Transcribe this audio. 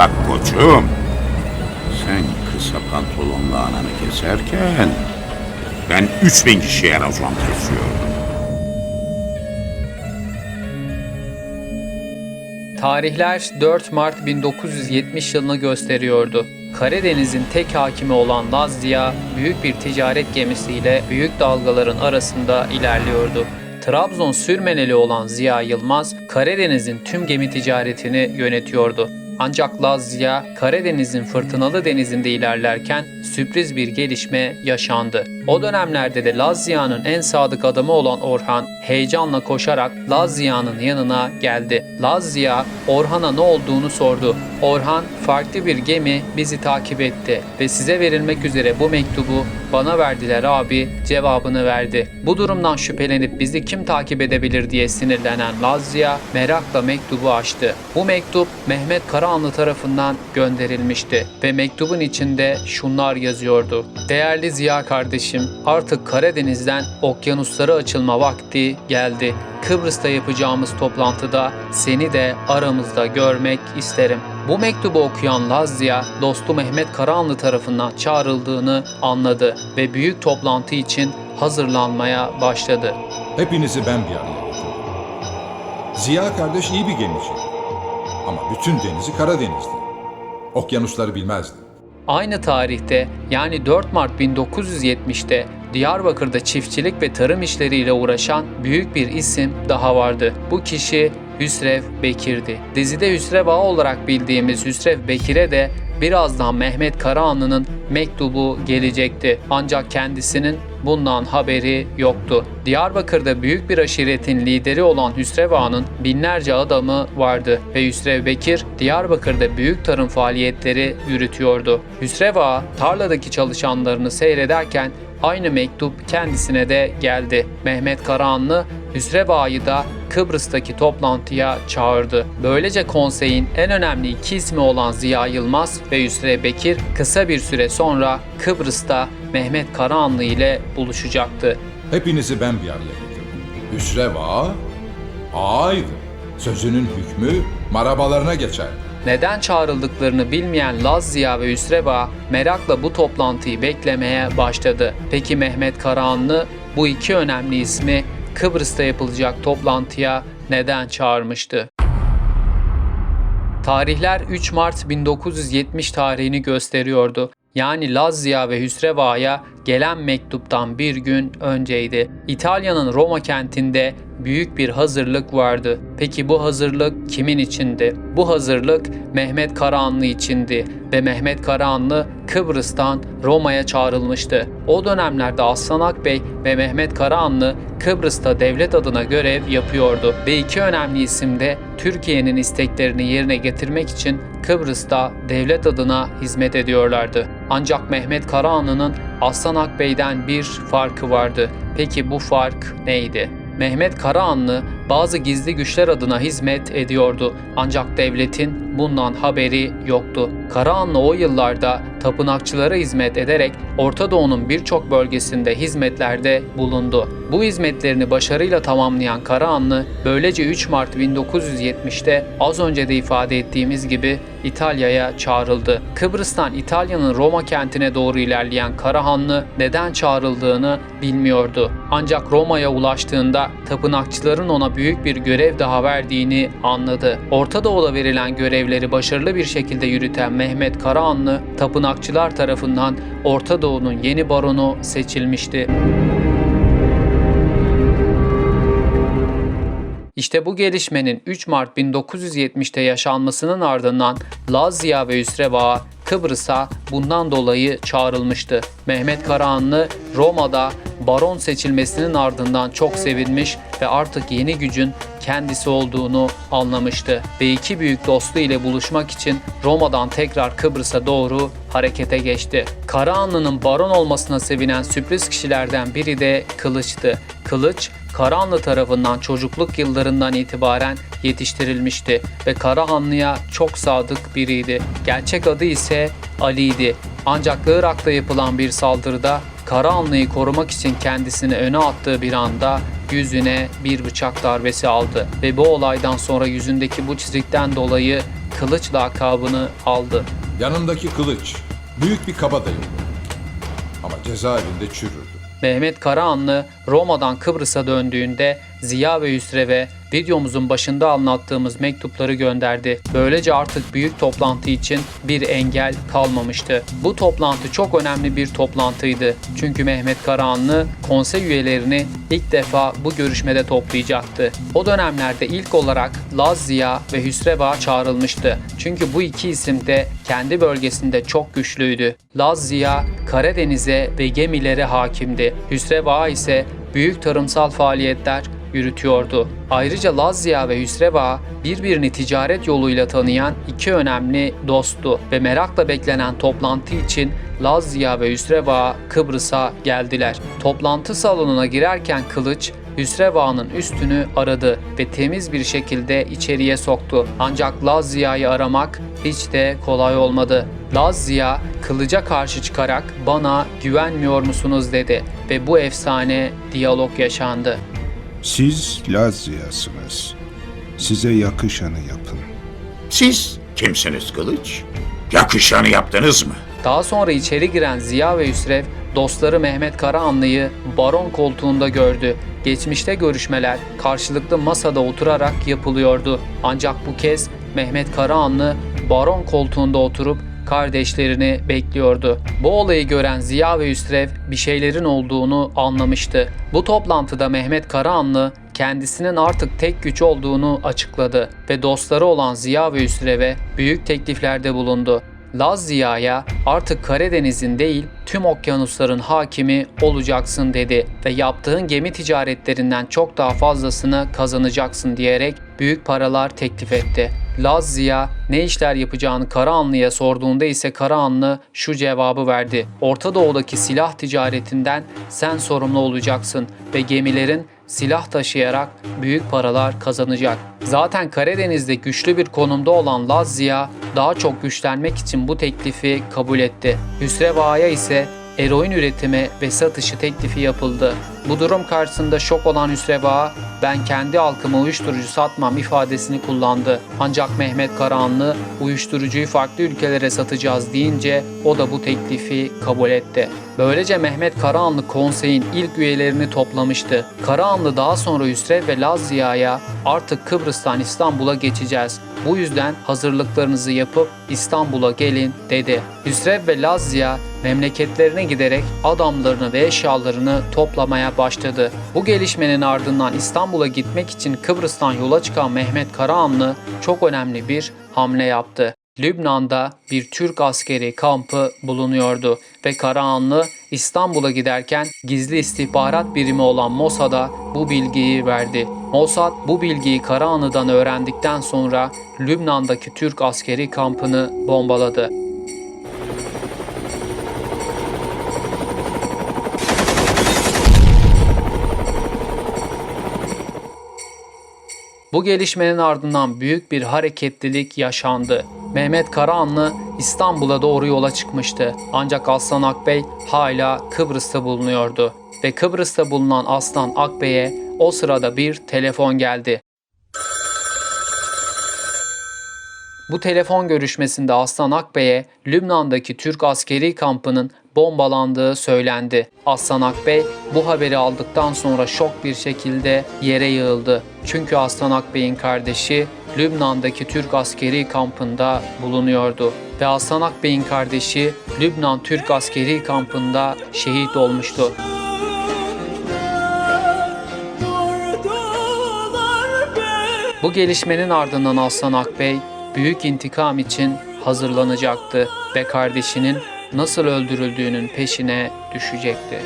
Bak koçum. Sen kısa pantolonla ananı keserken ben 3000 kişiye racon kesiyorum. Tarihler 4 Mart 1970 yılını gösteriyordu. Karadeniz'in tek hakimi olan Laz Ziya, büyük bir ticaret gemisiyle büyük dalgaların arasında ilerliyordu. Trabzon sürmeneli olan Ziya Yılmaz, Karadeniz'in tüm gemi ticaretini yönetiyordu. Ancak Laz Ziya, Karadeniz'in fırtınalı denizinde ilerlerken sürpriz bir gelişme yaşandı. O dönemlerde de Laz Ziya'nın en sadık adamı olan Orhan heyecanla koşarak Laz Ziya'nın yanına geldi. Laz Ziya Orhan'a ne olduğunu sordu. Orhan farklı bir gemi bizi takip etti ve size verilmek üzere bu mektubu bana verdiler abi cevabını verdi. Bu durumdan şüphelenip bizi kim takip edebilir diye sinirlenen Laz Ziya merakla mektubu açtı. Bu mektup Mehmet Karahanlı tarafından gönderilmişti ve mektubun içinde şunlar yazıyordu. Değerli Ziya kardeşim, artık Karadeniz'den okyanuslara açılma vakti geldi. Kıbrıs'ta yapacağımız toplantıda seni de aramızda görmek isterim. Bu mektubu okuyan Lazya, dostu Mehmet Karahanlı tarafından çağrıldığını anladı ve büyük toplantı için hazırlanmaya başladı. Hepinizi ben bir araya getirdim. Ziya kardeş iyi bir gemici. Ama bütün denizi Karadeniz'di. Okyanusları bilmezdi. Aynı tarihte yani 4 Mart 1970'te Diyarbakır'da çiftçilik ve tarım işleriyle uğraşan büyük bir isim daha vardı. Bu kişi Hüsrev Bekir'di. Dizide Hüsrev Ağa olarak bildiğimiz Hüsrev Bekir'e de birazdan Mehmet Karahanlı'nın mektubu gelecekti. Ancak kendisinin bundan haberi yoktu. Diyarbakır'da büyük bir aşiretin lideri olan Hüsrev Ağa'nın binlerce adamı vardı ve Hüsrev Bekir Diyarbakır'da büyük tarım faaliyetleri yürütüyordu. Hüsrev Ağa tarladaki çalışanlarını seyrederken aynı mektup kendisine de geldi. Mehmet Karahanlı Hüsrev Ağa'yı da Kıbrıs'taki toplantıya çağırdı. Böylece konseyin en önemli iki ismi olan Ziya Yılmaz ve Hüsrev Bekir kısa bir süre sonra Kıbrıs'ta Mehmet Karahanlı ile buluşacaktı. Hepinizi ben bir araya getirdim. Hüsrev ağa, ağaydı. Sözünün hükmü marabalarına geçerdi. Neden çağrıldıklarını bilmeyen Laz Ziya ve Hüsrev Ağa merakla bu toplantıyı beklemeye başladı. Peki Mehmet Karahanlı bu iki önemli ismi Kıbrıs'ta yapılacak toplantıya neden çağırmıştı? Tarihler 3 Mart 1970 tarihini gösteriyordu. Yani Lazia ve Hüsrev Ağa'ya gelen mektuptan bir gün önceydi. İtalya'nın Roma kentinde büyük bir hazırlık vardı. Peki bu hazırlık kimin içindi? Bu hazırlık Mehmet Karahanlı içindi ve Mehmet Karahanlı Kıbrıs'tan Roma'ya çağrılmıştı. O dönemlerde Aslan Akbey ve Mehmet Karahanlı Kıbrıs'ta devlet adına görev yapıyordu ve iki önemli isim de Türkiye'nin isteklerini yerine getirmek için Kıbrıs'ta devlet adına hizmet ediyorlardı. Ancak Mehmet Karahanlı'nın Aslan Akbey'den bir farkı vardı. Peki bu fark neydi? Mehmet Karahanlı bazı gizli güçler adına hizmet ediyordu. Ancak devletin bundan haberi yoktu. Karahanlı o yıllarda tapınakçılara hizmet ederek Orta Doğu'nun birçok bölgesinde hizmetlerde bulundu. Bu hizmetlerini başarıyla tamamlayan Karahanlı böylece 3 Mart 1970'te az önce de ifade ettiğimiz gibi İtalya'ya çağrıldı. Kıbrıs'tan İtalya'nın Roma kentine doğru ilerleyen Karahanlı neden çağrıldığını bilmiyordu. Ancak Roma'ya ulaştığında tapınakçıların ona büyük bir görev daha verdiğini anladı. Orta Doğu'da verilen görevleri başarılı bir şekilde yürüten Mehmet Karahanlı, tapınakçılar tarafından Orta Doğu'nun yeni baronu seçilmişti. İşte bu gelişmenin 3 Mart 1970'te yaşanmasının ardından Lazia ve Hüsrev Ağa Kıbrıs'a bundan dolayı çağrılmıştı. Mehmet Karahanlı Roma'da baron seçilmesinin ardından çok sevinmiş ve artık yeni gücün kendisi olduğunu anlamıştı ve iki büyük dostu ile buluşmak için Roma'dan tekrar Kıbrıs'a doğru harekete geçti. Karahanlı'nın baron olmasına sevinen sürpriz kişilerden biri de Kılıç'tı. Kılıç, Karahanlı tarafından çocukluk yıllarından itibaren yetiştirilmişti ve Karahanlı'ya çok sadık biriydi. Gerçek adı ise Ali'ydi. Ancak Irak'ta yapılan bir saldırıda Karahanlı'yı korumak için kendisini öne attığı bir anda yüzüne bir bıçak darbesi aldı ve bu olaydan sonra yüzündeki bu çizikten dolayı Kılıç lakabını aldı. Yanımdaki kılıç büyük bir kabadayı. Ama cezaevinde çürürdü. Mehmet Karahanlı Roma'dan Kıbrıs'a döndüğünde Ziya ve Hüsrev'e videomuzun başında anlattığımız mektupları gönderdi. Böylece artık büyük toplantı için bir engel kalmamıştı. Bu toplantı çok önemli bir toplantıydı. Çünkü Mehmet Karahanlı konsey üyelerini ilk defa bu görüşmede toplayacaktı. O dönemlerde ilk olarak Laz Ziya ve Hüsrev Ağa çağrılmıştı. Çünkü bu iki isim de kendi bölgesinde çok güçlüydü. Laz Ziya Karadeniz'e ve gemilere hakimdi. Hüsrev Ağa ise büyük tarımsal faaliyetler yürütüyordu. Ayrıca Laz Ziya ve Hüsrev Ağa birbirini ticaret yoluyla tanıyan iki önemli dosttu ve merakla beklenen toplantı için Laz Ziya ve Hüsrev Ağa Kıbrıs'a geldiler. Toplantı salonuna girerken Kılıç Hüsrev Ağa'nın üstünü aradı ve temiz bir şekilde içeriye soktu. Ancak Laz Ziya'yı aramak hiç de kolay olmadı. Laz Ziya kılıca karşı çıkarak bana güvenmiyor musunuz dedi ve bu efsane diyalog yaşandı. Siz Lazya'sınız. Size yakışanı yapın. Siz kimsiniz kılıç? Yakışanı yaptınız mı? Daha sonra içeri giren Ziya ve Hüsrev dostları Mehmet Karahanlı'yı baron koltuğunda gördü. Geçmişte görüşmeler karşılıklı masada oturarak yapılıyordu. Ancak bu kez Mehmet Karahanlı baron koltuğunda oturup kardeşlerini bekliyordu. Bu olayı gören Ziya ve Hüsrev bir şeylerin olduğunu anlamıştı. Bu toplantıda Mehmet Karahanlı kendisinin artık tek güç olduğunu açıkladı ve dostları olan Ziya ve Hüsrev'e büyük tekliflerde bulundu. Laz Ziya'ya artık Karadeniz'in değil tüm okyanusların hakimi olacaksın dedi ve yaptığın gemi ticaretlerinden çok daha fazlasını kazanacaksın diyerek büyük paralar teklif etti. Laz Ziya ne işler yapacağını Karahanlı'ya sorduğunda ise Karahanlı şu cevabı verdi. Orta Doğu'daki silah ticaretinden sen sorumlu olacaksın ve gemilerin silah taşıyarak büyük paralar kazanacak. Zaten Karadeniz'de güçlü bir konumda olan Laz Ziya daha çok güçlenmek için bu teklifi kabul etti. Hüsrev Ağa'ya ise eroin üretimi ve satışı teklifi yapıldı. Bu durum karşısında şok olan Hüsrev Ağa, ben kendi halkıma uyuşturucu satmam ifadesini kullandı. Ancak Mehmet Karahanlı uyuşturucuyu farklı ülkelere satacağız deyince o da bu teklifi kabul etti. Böylece Mehmet Karahanlı konseyin ilk üyelerini toplamıştı. Karahanlı daha sonra Hüsrev ve Laz Ziya'ya artık Kıbrıs'tan İstanbul'a geçeceğiz. Bu yüzden hazırlıklarınızı yapıp İstanbul'a gelin dedi. Hüsrev ve Laz Ziya memleketlerine giderek adamlarını ve eşyalarını toplamaya başladı. Bu gelişmenin ardından İstanbul'a gitmek için Kıbrıs'tan yola çıkan Mehmet Karahanlı çok önemli bir hamle yaptı. Lübnan'da bir Türk askeri kampı bulunuyordu ve Karahanlı İstanbul'a giderken gizli istihbarat birimi olan Mossad'a bu bilgiyi verdi. Mossad bu bilgiyi Karahanlı'dan öğrendikten sonra Lübnan'daki Türk askeri kampını bombaladı. Bu gelişmenin ardından büyük bir hareketlilik yaşandı. Mehmet Karahanlı İstanbul'a doğru yola çıkmıştı. Ancak Aslan Akbey hala Kıbrıs'ta bulunuyordu. Ve Kıbrıs'ta bulunan Aslan Akbey'e o sırada bir telefon geldi. Bu telefon görüşmesinde Aslan Akbey'e Lübnan'daki Türk askeri kampının bombalandığı söylendi. Aslan Akbey bu haberi aldıktan sonra şok bir şekilde yere yığıldı. Çünkü Aslan Akbey'in kardeşi Lübnan'daki Türk askeri kampında bulunuyordu. Ve Aslan Akbey'in kardeşi Lübnan Türk askeri kampında şehit olmuştu. Bu gelişmenin ardından Aslan Akbey büyük intikam için hazırlanacaktı ve kardeşinin nasıl öldürüldüğünün peşine düşecekti.